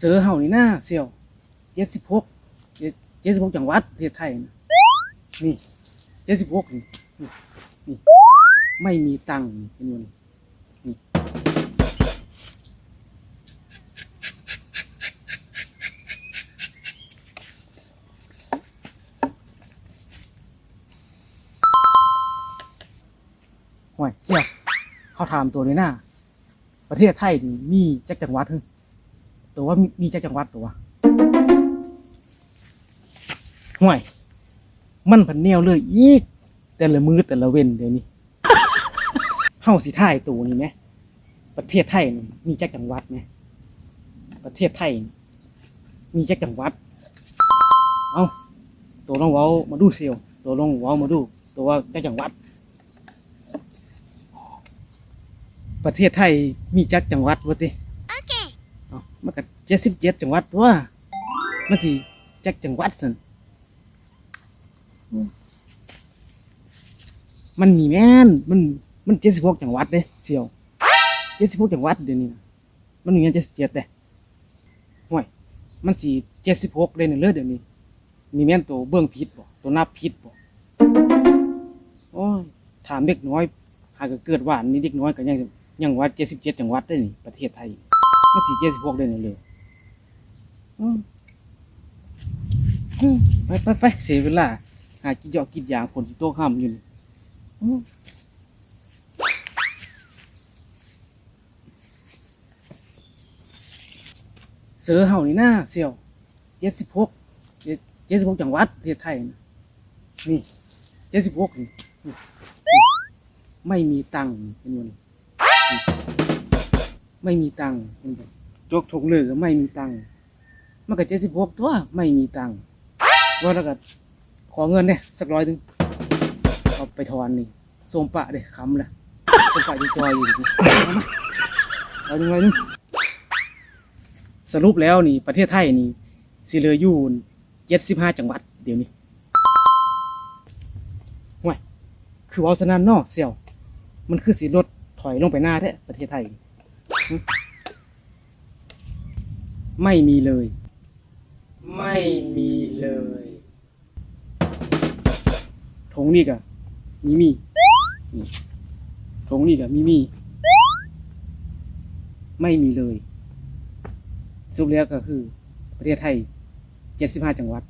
เสือเห่านี่หน้าเสี่ยวเจ็ดสิบหกเจ็ดสิบหกจังหวัดประเทศไทยนะนี่เจ็ดสิบหกนี่นี่ไม่มีตังค์นี่เป็นวนนี่ห่วยเสี่ยวเขาถามตัวในหน้า ประเทศไทยนี่มีจักจังหวัดหึ ตัวว่ามีมีจักจังหวัดตัววะห่วย มันพันแนวเลยอีก แต่ละมือแต่ละเว้นเดี๋ยวนี้เฮาสิท่ายตัวนี่ไหมประเทศไทยนี่มีจักจังหวัดไหมประเทศไทยนี่มีจักจังหวัด เอาตัวลองเว้ามาดูเซียวตัวลองเว้ามาดู ตัวว่าจักจังหวัด ประเทศไทยมีจักจังหวัดวะติโอเคเอา มันก็เจ็ดสิบเจ็ดจังหวัดตัวมันสิจักจังหวัดสันมันมีแม่นมันมันเจ็ดสิบหกจังหวัดเด้เสี่ยวเจ็ดสิบหกจังหวัดเดี๋ยวนี้นะมันมีเงินเจ็ดสิบเจ็ดแต่ห่วยมันสี่เจ็ดสิบหกเลยเนี่ยเลยเดี๋ยวนี้ มีแม่นตัวเบื้องผิดบ่ตัวนับผิดบ่โอ้ยถามเด็กน้อย หากเกิดว่านี่เด็กน้อยก็ยังยังว่าเจ็ดสิบเจ็ดจังหวัดได้นี่ประเทศไทย มันสี่เจ็ดสิบหกได้นี่เลยอืมอืมไปไปไปเสียเวลา หากินยอกกินยางผลที่โต๊ะห้ามอยู่นี่อืมเสือเห่านี่หน้าเสี่ยวเจ็ดสิบหกเจ็ดสิบหกจังหวัดประเทศไทยนะนี่เจ็ดสิบหกนี่ ไม่มีตังค์เป็นวัน ไม่มีตังค์จกถงเลยก็ไม่มีตังค์มันก็เจ็ดสิบหกตัวไม่มีตังค์ว่าแล้วก็ขอเงินเนี่ยสักร้อยหนึงเอาไปทอนนี่โสมปะเด้คำเลยโสมปะดีจอยอยู่ดิเอามาเอาหนึ่งร้อยหนึงสรุปแล้วนี่ ประเทศไทยนี่สิเหลืออยู่เจ็ดสิบห้าจังหวัด เดี๋ยวนี้ห่วยคือเวาสนานนอกเสี่ยว มันคือสีรถถอยลงไปหน้าแท้ประเทศไทย ไม่มีเลย ไม่มีเลยทงนี่กะมีมีทงนี่กะมีมี ไม่มีเลยสรุปแล้วก็คือ ประเทศไทยเจ็ดสิบห้าจังหวัด